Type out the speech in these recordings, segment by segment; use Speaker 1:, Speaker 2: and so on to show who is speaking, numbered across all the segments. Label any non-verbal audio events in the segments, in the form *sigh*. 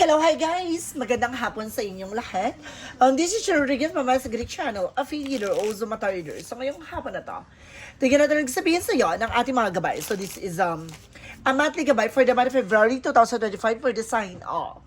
Speaker 1: Hello, hi guys! Magandang hapon sa inyong lahat. Um, this is your Rodriguez Mama sa Greek Channel, affiliate o Zumata Reader. So ngayong hapon na to, tignan natin nagsabihin sa iyo ng ating mga gabay. So this is um, a monthly gabay for the month of February 2025 for the sign of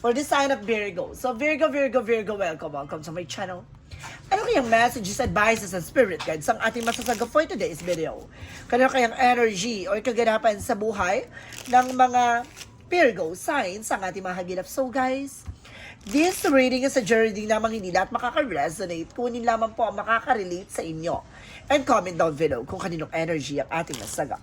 Speaker 1: for the sign of Virgo. So Virgo, Virgo, Virgo, welcome, welcome to my channel. Ano kayang messages, advices, and spirit guides ang ating masasagap for today's video? Kano kayang energy or kaganapan sa buhay ng mga Virgo signs ang ating mga hagilap. So guys, this reading is a journey lamang hindi lahat makaka-resonate. Kunin lamang po ang makaka-relate sa inyo. And comment down below kung kaninong energy ang ating nasagap.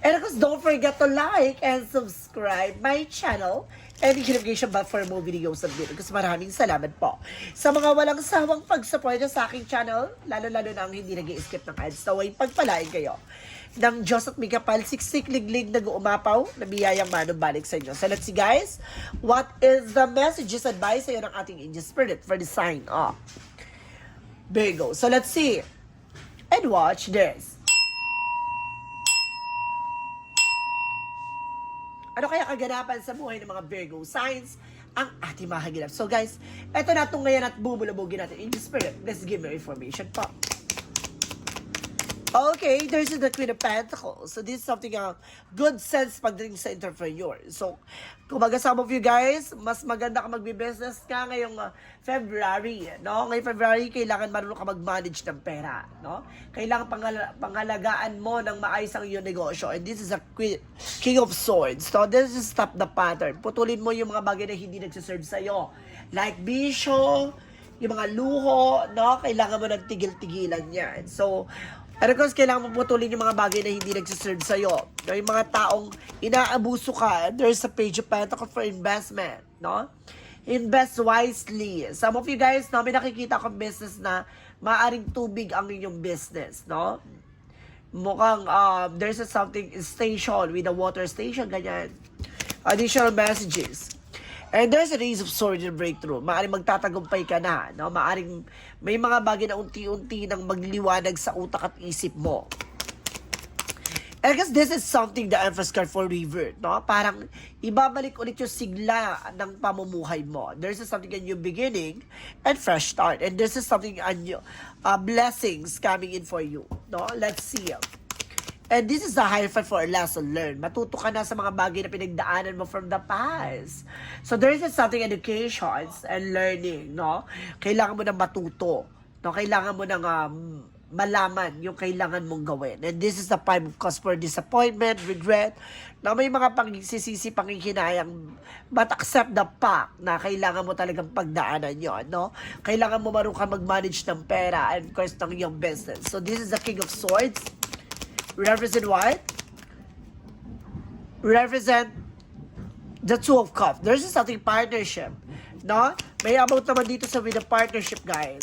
Speaker 1: And of course, don't forget to like and subscribe my channel and the notification bell for more videos of video. Kasi maraming salamat po sa mga walang sawang pag-support sa aking channel, lalo-lalo na ang hindi nag skip ng ads. So, ay pagpalain kayo ng Diyos at may kapal, siksik, liglig, nag-uumapaw, na biyayang manong balik sa inyo. So, let's see guys, what is the messages advice sa'yo ng ating angel spirit for the sign of Virgo. So, let's see and watch this. Ano kaya kaganapan sa buhay ng mga Virgo signs ang ating mahagilap? So guys, eto na itong ngayon at bubulabugin natin in the spirit. Let's give you information po. Okay, there's the Queen of Pentacles. So this is something uh, good sense pagdating sa entrepreneur. So, kumbaga some of you guys, mas maganda ka magbi-business ka ngayong uh, February, no? Ngayong February, kailangan marunong ka mag-manage ng pera, no? Kailangan pangal- pangalagaan mo ng maayos ang iyong negosyo. And this is a queen, King of Swords. So, this is stop the pattern. Putulin mo yung mga bagay na hindi nagsiserve sa'yo. Like bisyo, yung mga luho, no? Kailangan mo ng tigil-tigilan yan. So, ano kung kailangan mo putulin yung mga bagay na hindi nagsiserve sa'yo. No? Yung mga taong inaabuso ka, there's a page of pentacle for investment, no? Invest wisely. Some of you guys, no, may nakikita akong business na maaring tubig ang inyong business, no? Mukhang um, there's a something station with a water station, ganyan. Additional messages. And there's a race of sword and breakthrough. Maaring magtatagumpay ka na. No? Maaring may mga bagay na unti-unti nang magliliwanag sa utak at isip mo. I guess this is something the Empress card for River, no? Parang ibabalik ulit yung sigla ng pamumuhay mo. There's something a new beginning and fresh start. And this is something a new uh, blessings coming in for you, no? Let's see. And this is high five for a lesson learned. Matuto ka na sa mga bagay na pinagdaanan mo from the past. So there is something educations and learning, no? Kailangan mo na matuto. No? Kailangan mo nang um, malaman yung kailangan mong gawin. And this is the time of cause for disappointment, regret, na may mga pangsisisi, panghihinayang, but accept the fact na kailangan mo talagang pagdaanan yon no? Kailangan mo marunong ka mag-manage ng pera and of course ng iyong business. So this is the King of Swords. Represent what? Represent the Two of Cups. There's something partnership. No? May about naman dito sa with the partnership, guys.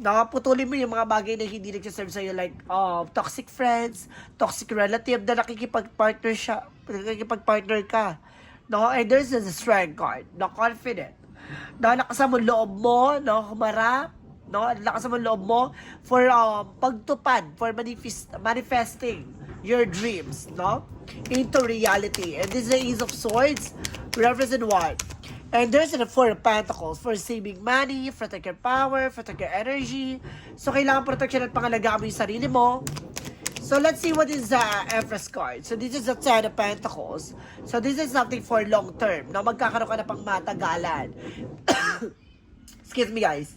Speaker 1: Nakaputulin mo yung mga bagay na hindi nagsiserve sa'yo like uh, toxic friends, toxic relative na nakikipag-partner siya, nakikipag-partner ka. No? And there's the strength card, na confident. Na lakas mo loob mo, no? Humarap, no? Lakas mo loob mo for uh, pagtupad, for manifest, manifesting your dreams, no? Into reality. And this is the Ace of Swords, represent what? And there's the Four of Pentacles for saving money, protect your power, protect your energy. So, kailangan protection at pangalagaan mo yung sarili mo. So, let's see what is the Empress card. So, this is the Ten of Pentacles. So, this is something for long term. No, magkakaroon ka na pang matagalan. *coughs* Excuse me, guys.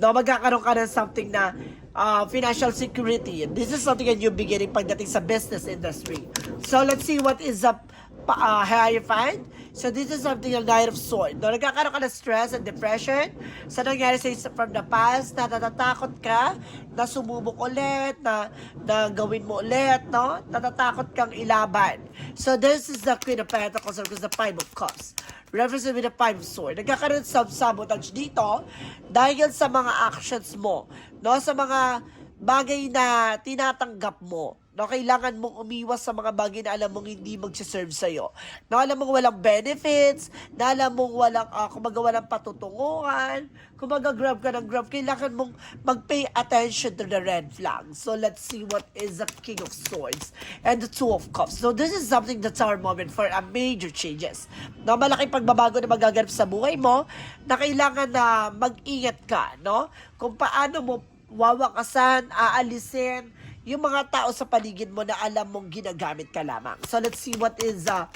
Speaker 1: No, magkakaroon ka ng something na uh, financial security. This is something that you're beginning pagdating sa business industry. So, let's see what is the uh, Hierophant. So, this is something yung Knight of Sword. No, nagkakaroon ka ng stress and depression sa nangyari sa from the past, na natatakot ka, na sumubok ulit, na, na gawin mo ulit, no? Natatakot kang ilaban. So, this is the Queen of Pentacles or the Five of Cups. Represent with the Five Sword. Nagkakaroon self-sabotage dito dahil sa mga actions mo, no? Sa mga bagay na tinatanggap mo No, kailangan mong umiwas sa mga bagay na alam mong hindi magsiserve sa'yo. Na alam mong walang benefits, na alam mong walang, uh, kumaga walang patutunguhan, kumaga grab ka ng grab, kailangan mong mag-pay attention to the red flag. So let's see what is the King of Swords and the Two of Cups. So this is something that's our moment for a major changes. No, malaking pagbabago na magaganap sa buhay mo, na kailangan na mag-ingat ka, no? Kung paano mo wawakasan, aalisin, yung mga tao sa paligid mo na alam mong ginagamit ka lamang. So let's see what is uh,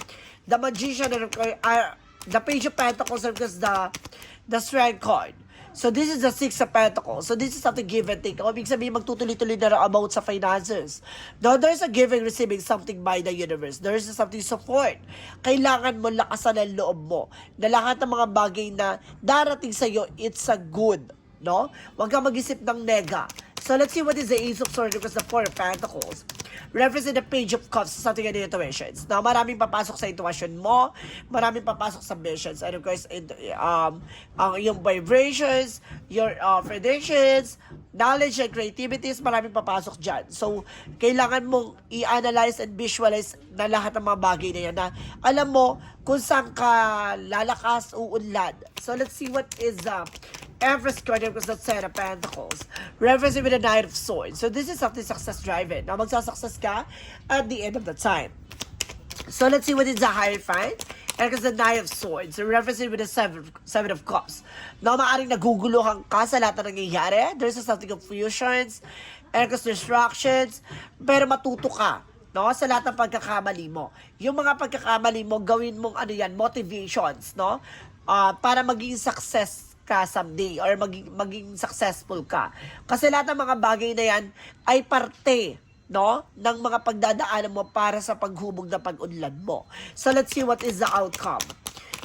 Speaker 1: the magician and uh, the page of pentacles because the the strength card. So this is the six of pentacles. So this is something give and take. O, ibig sabihin, magtutuloy-tuloy na about sa finances. No, there's a giving, receiving something by the universe. There's something support. Kailangan mo lakasan ang loob mo. Na lahat ng mga bagay na darating sa'yo, it's a good. No? Huwag kang mag-isip ng nega. So let's see what is the Ace of Swords because the Four of Pentacles represent the Page of Cups something in the intuitions. Now, maraming papasok sa intuition mo, maraming papasok sa visions, and of course, in, um, ang yung vibrations, your uh, predictions, knowledge and creativities, maraming papasok dyan. So, kailangan mong i-analyze and visualize na lahat ng mga bagay na yan na alam mo kung saan ka lalakas, uunlad. So, let's see what is uh, Empress card because that's Ten of Pentacles. Reference with the Knight of Swords. So this is something success driven. Now magsasuccess ka at the end of the time. So let's see what is the Hierophant. And because the Knight of Swords, so referencing with the Seven, seven of Cups. Now, maaring naguguluhan ka sa lahat na nangyayari. There's a something of fusions, and because distractions, pero matuto ka no sa lahat ng pagkakamali mo. Yung mga pagkakamali mo, gawin mong ano yan, motivations, no? Ah, para maging success ka someday or maging, maging successful ka. Kasi lahat ng mga bagay na yan ay parte no ng mga pagdadaanan mo para sa paghubog na pag-unlad mo. So let's see what is the outcome.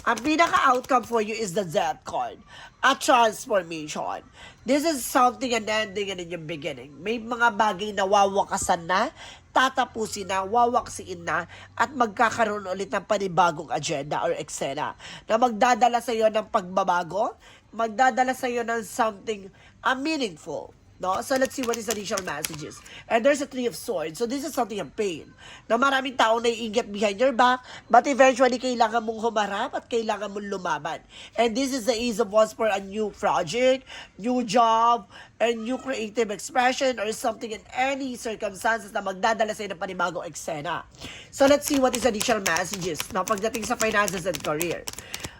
Speaker 1: Ang pinaka-outcome for you is the death card. A transformation. This is something an ending and a new beginning. May mga bagay na wawakasan na, tatapusin na, wawaksiin na, at magkakaroon ulit ng panibagong agenda or eksena na magdadala sa iyo ng pagbabago, magdadala sa iyo ng something uh, meaningful. No? So let's see what is the initial messages. And there's a three of swords. So this is something of pain. Na maraming tao na iingat behind your back, but eventually kailangan mong humarap at kailangan mong lumaban. And this is the ease of wands for a new project, new job, and new creative expression or something in any circumstances na magdadala sa ng panibagong eksena. So let's see what is the initial messages na pagdating sa finances and career.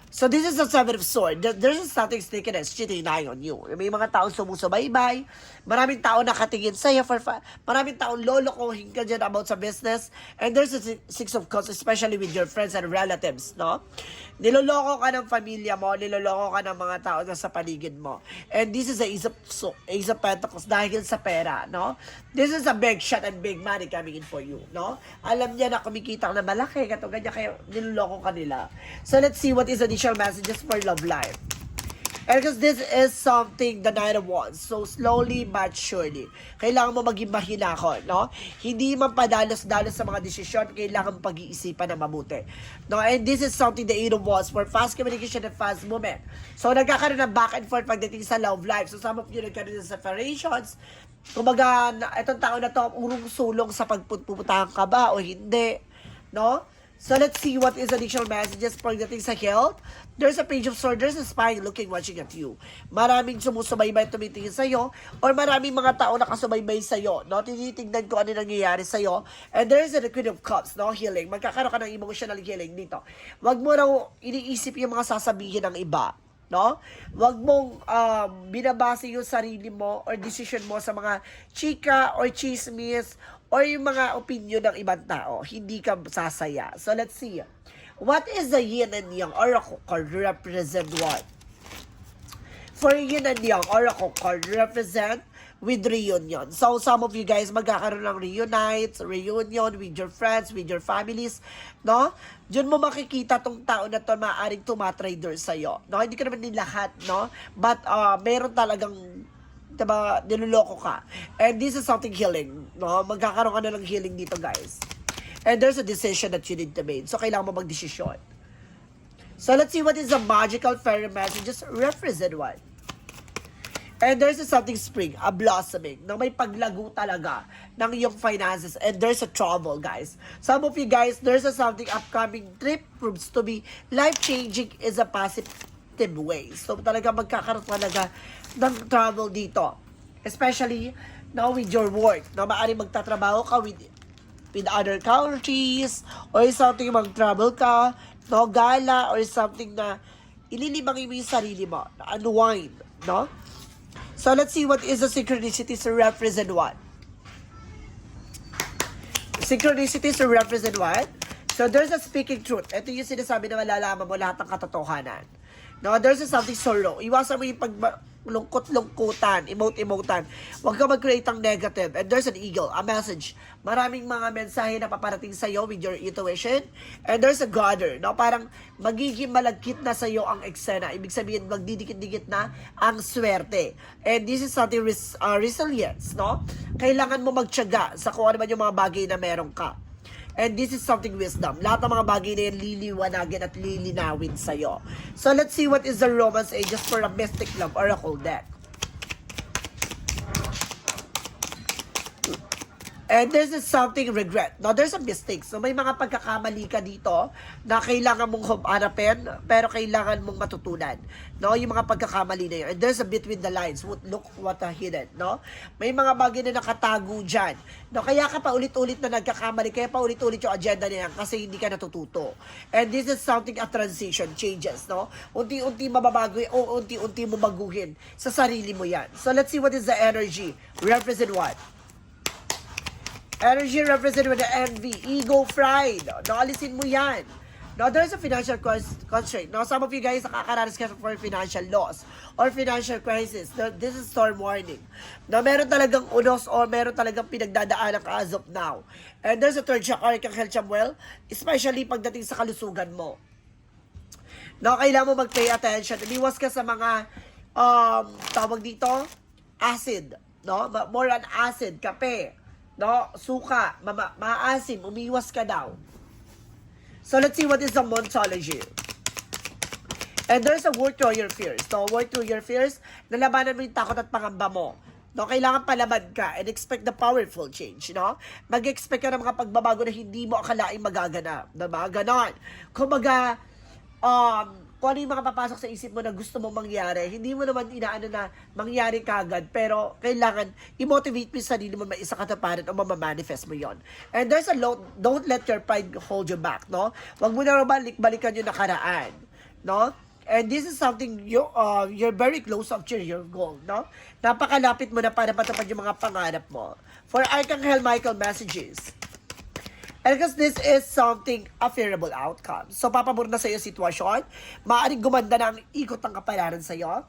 Speaker 1: So this is the seven of swords. There- There's something sneaking and cheating eye on you. May mga taong sumusubaybay. Maraming tao nakatingin sa'yo for fa- Maraming taong lolokohin ka dyan about sa business. And there's a si- six of cups, especially with your friends and relatives, no? Niloloko ka ng pamilya mo, niloloko ka ng mga tao na sa paligid mo. And this is a ace of, so, ace of pentacles dahil sa pera, no? This is a big shot and big money coming in for you, no? Alam niya na kumikita ka na malaki, kato ganyan, kaya niloloko ka nila. So let's see what is additional messages for love life. And because this is something the Knight of Wands. So, slowly but surely. Kailangan mo maging mahinahon, no? Hindi man padalos-dalos sa mga desisyon, kailangan pag-iisipan na mabuti. No? And this is something the Eight of Wands for fast communication and fast movement. So, nagkakaroon ng back and forth pagdating sa love life. So, some of you nagkaroon ng separations. Kumbaga, itong tao na to, urong sulong sa pagpuputahan ka ba o hindi. No? So let's see what is additional messages pagdating sa health. There's a page of swords, there's a spy looking, watching at you. Maraming sumusubaybay tumitingin sa'yo or maraming mga tao nakasubaybay sa'yo. No? Tinitingnan ko ano nangyayari sa'yo. And there's a Queen of Cups, no? healing. Magkakaroon ka ng emotional healing dito. Wag mo raw iniisip yung mga sasabihin ng iba no? Wag mong um, binabase yung sarili mo or decision mo sa mga chika or chismis or yung mga opinion ng ibang tao. Hindi ka sasaya. So, let's see. What is the yin and yang oracle card represent what? For yin and yang oracle card represent with reunion. So, some of you guys magkakaroon ng reunites, reunion with your friends, with your families, no? Diyan mo makikita tong tao na to maaaring tumatrader sa'yo. No? Hindi ka naman din lahat, no? But, uh, meron talagang diba, niloloko ka. And this is something healing, no? Magkakaroon ka na ng healing dito, guys. And there's a decision that you need to make. So, kailangan mo magdesisyon. So, let's see what is the magical fairy messages represent what? And there's a something spring, a blossoming, na may paglago talaga ng iyong finances. And there's a travel, guys. Some of you guys, there's a something upcoming trip proves to be life-changing is a positive way. So talaga magkakaroon talaga ng travel dito. Especially now with your work. Na maaari magtatrabaho ka with with other countries or something mag-travel ka, no, gala or something na ililibangin mo yung sarili mo, na unwind, no? So let's see what is the synchronicities to represent what. Synchronicities to represent what? So there's a speaking truth. Ito yung sinasabi na malalaman mo lahat ng katotohanan. No, there's something sorrow. Iwasan mo yung pag lungkot-lungkutan, emote-emotan. Huwag ka mag-create ng negative. And there's an eagle, a message. Maraming mga mensahe na paparating sa iyo with your intuition. And there's a gather, no? Parang magiging malagkit na sa iyo ang eksena. Ibig sabihin, magdidikit-dikit na ang swerte. And this is something res- uh, resilience, no? Kailangan mo magtiyaga sa kung ano man yung mga bagay na meron ka. And this is something wisdom. Lahat ng mga bagay na yan liliwanagin at lilinawin sa'yo. So let's see what is the Romance Ages for a Mystic Love Oracle deck. And this is something regret. Now, there's a mistake. So, may mga pagkakamali ka dito na kailangan mong harapin, pero kailangan mong matutunan. No? Yung mga pagkakamali na yun. And there's a between the lines. What- Look what are hidden. No? May mga bagay na nakatago dyan. No? Kaya ka pa ulit-ulit na nagkakamali. Kaya pa ulit-ulit yung agenda na yan kasi hindi ka natututo. And this is something a transition, changes. No? Unti-unti mababago, o unti-unti mo baguhin sa sarili mo yan. So, let's see what is the energy. Represent what? Energy represented with the envy, ego, pride. Naalisin mo yan. Now, there's a financial cons- constraint. Now, some of you guys nakakaranas ka for financial loss or financial crisis. Now, This is storm warning. Na meron talagang unos or meron talagang pinagdadaanan ka as now. And there's a third chakra, Archangel Samuel, especially pagdating sa kalusugan mo. Now, kailangan mo mag-pay attention. Umiwas ka sa mga, um, tawag dito, acid. No? More on acid, kape, no? suka, mama, maasim, umiwas ka daw. So, let's see what is the Montology. And there's a work through your fears. So, work through your fears, nalabanan mo yung takot at pangamba mo. No, kailangan palaban ka and expect the powerful change, no? Mag-expect ka ng mga pagbabago na hindi mo akalaing magaganap. Diba? Ganon. Kumbaga, um, kung ano yung mga papasok sa isip mo na gusto mong mangyari, hindi mo naman inaano na mangyari kagad, pero kailangan i-motivate mo yung sarili mo may isa kataparan o mamamanifest mo yon. And there's a lot, don't let your pride hold you back, no? Huwag mo na balik-balikan yung nakaraan, no? And this is something you uh, you're very close to your goal, no? Napakalapit mo na para matupad yung mga pangarap mo. For Archangel Michael messages. And because this is something a favorable outcome. So, papabor na sa iyo sitwasyon. Maaaring gumanda na ikot ng kapalaran sa iyo.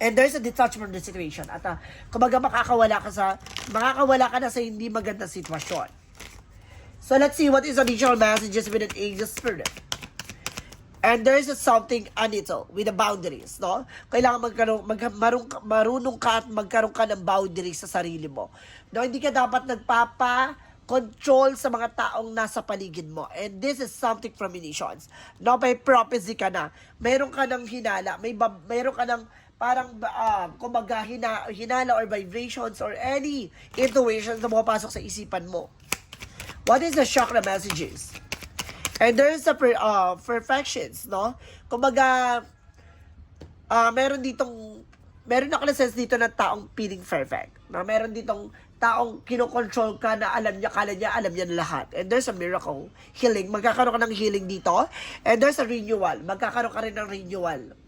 Speaker 1: And there's a detachment from the situation. At uh, kumbaga makakawala ka sa, makakawala ka na sa hindi magandang sitwasyon. So, let's see what is additional messages with an angel spirit. And there's a something anito with the boundaries, no? Kailangan magkaroon, mag, marung, marunong ka at magkaroon ka ng boundaries sa sarili mo. No, hindi ka dapat nagpapa control sa mga taong nasa paligid mo. And this is something from Venetians. No, may prophecy ka na. Meron ka ng hinala, may bab, meron ka ng parang uh, kumbaga hina, hinala or vibrations or any intuitions na pumapasok sa isipan mo. What is the chakra messages? And there's a per, uh, perfections, no? Kumbaga, ah meron ditong, meron ako na sense dito na taong feeling perfect. No? Meron ditong taong kinokontrol ka na alam niya, kala niya, alam niya na lahat. And there's a miracle, healing. Magkakaroon ka ng healing dito. And there's a renewal. Magkakaroon ka rin ng renewal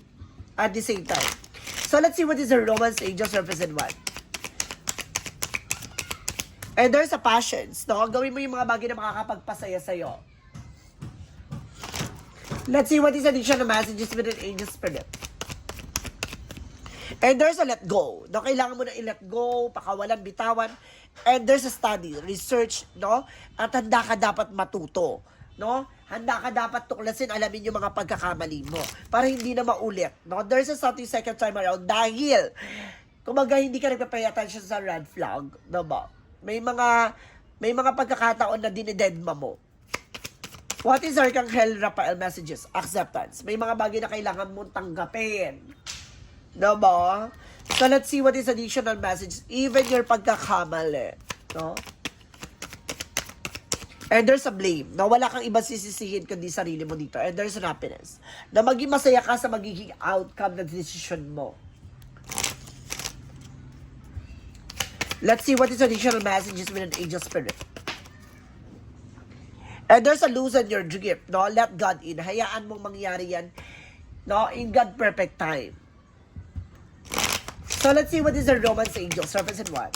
Speaker 1: at the same time. So let's see what is the Romance Angels represent what. And there's a passions, no? Gawin mo yung mga bagay na makakapagpasaya sa'yo. Let's see what is additional messages with an angel spirit. And there's a let go. No, kailangan mo na i-let go, pakawalan, bitawan. And there's a study, research, no? At handa ka dapat matuto. No? Handa ka dapat tuklasin, alamin yung mga pagkakamali mo. Para hindi na maulit. No? There's a something second time around dahil kumaga hindi ka nagpa-pay attention sa red flag. No ba? May mga may mga pagkakataon na dinidedma mo. What is Archangel Raphael messages? Acceptance. May mga bagay na kailangan mong tanggapin. No ba? So let's see what is additional message. Even your pagkakamali. No? And there's a blame. Na wala kang iba sisisihin kundi sarili mo dito. And there's happiness. Na maging masaya ka sa magiging outcome ng decision mo. Let's see what is additional messages with an angel spirit. And there's a loosen your grip, no? Let God in. Hayaan mong mangyari yan, no? In God perfect time. So let's see what is the romance angel, and what?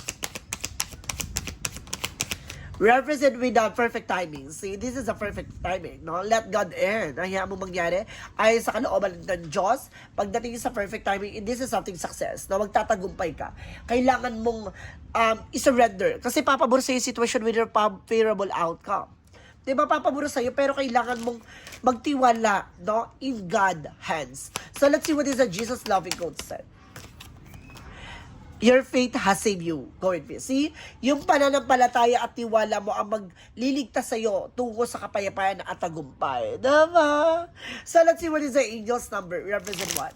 Speaker 1: Represent with the perfect timing. See, this is a perfect timing, no? Let God in. Hayaan mo mangyari. Ay sa kalooban ng Diyos, pagdating sa perfect timing, this is something success, no? Magtatagumpay ka. Kailangan mong um, isurrender. Kasi papabor sa situation with your favorable outcome. Di ba papabura sa'yo, pero kailangan mong magtiwala, no? In God hands. So let's see what is the Jesus loving quote said. Your faith has saved you. Go with me. See? Yung pananampalataya at tiwala mo ang magliligtas sa'yo tungo sa kapayapaan at tagumpay. Diba? So let's see what is the angel's number. Represent what?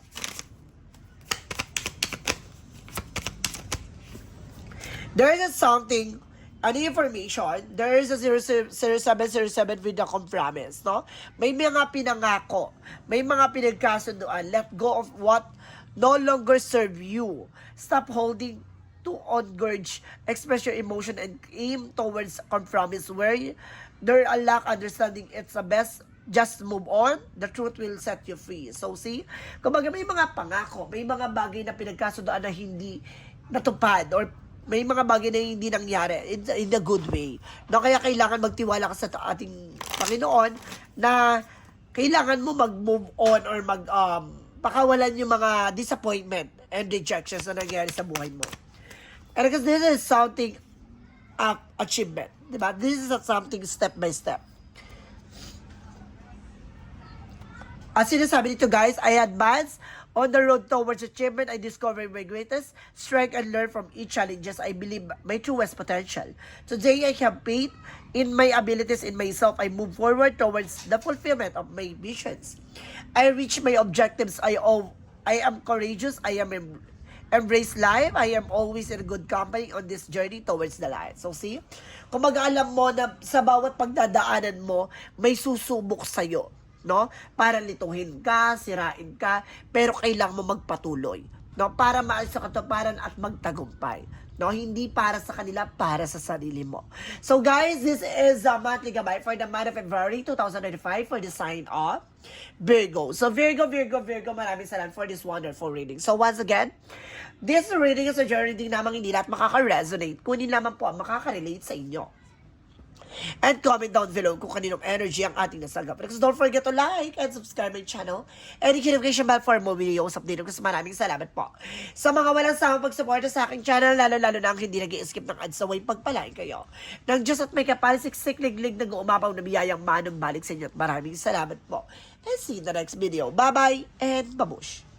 Speaker 1: There is something, ano information, there is a 0707 with the compromise, no? May mga pinangako, may mga pinagkasunduan, let go of what no longer serve you. Stop holding to on gurge, express your emotion and aim towards compromise where there are lack understanding it's the best just move on, the truth will set you free. So see, kumbaga may mga pangako, may mga bagay na pinagkasundoan na hindi natupad or may mga bagay na hindi nangyari in, in a good way. No, kaya kailangan magtiwala ka sa ating Panginoon na kailangan mo mag-move on or mag um, pakawalan yung mga disappointment and rejections na nangyari sa buhay mo. And because this is something uh, achievement. Diba? This is something step by step. At sinasabi dito guys, I advance on the road towards achievement. I discover my greatest strength and learn from each challenges. I believe my truest potential. Today I have faith in my abilities in myself. I move forward towards the fulfillment of my visions. I reach my objectives. I all I am courageous. I am em- embrace life. I am always in good company on this journey towards the light. So see, kung mag-alam mo na sa bawat pagdadaanan mo, may susubok sa'yo no? Para lituhin ka, sirain ka, pero kailangan mo magpatuloy, no? Para maalis sa katuparan at magtagumpay. No, hindi para sa kanila, para sa sarili mo. So guys, this is a monthly gabay for the month of February 2025 for the sign of Virgo. So Virgo, Virgo, Virgo, maraming salamat for this wonderful reading. So once again, this reading is a journey din namang hindi lahat makaka-resonate. Kunin lamang po ang makaka-relate sa inyo. And comment down below kung kaninong energy ang ating nasagap. Because don't forget to like and subscribe my channel. And hit notification bell for more videos update. Kasi maraming salamat po. Sa mga walang sawang pagsuporta sa aking channel, lalo-lalo na ang hindi nag skip ng ads away, pagpalain kayo. Ng Diyos at may kapal, siksik, liglig, nag umapaw na biyayang manong balik sa inyo. At maraming salamat po. And see you in the next video. Bye-bye and babush!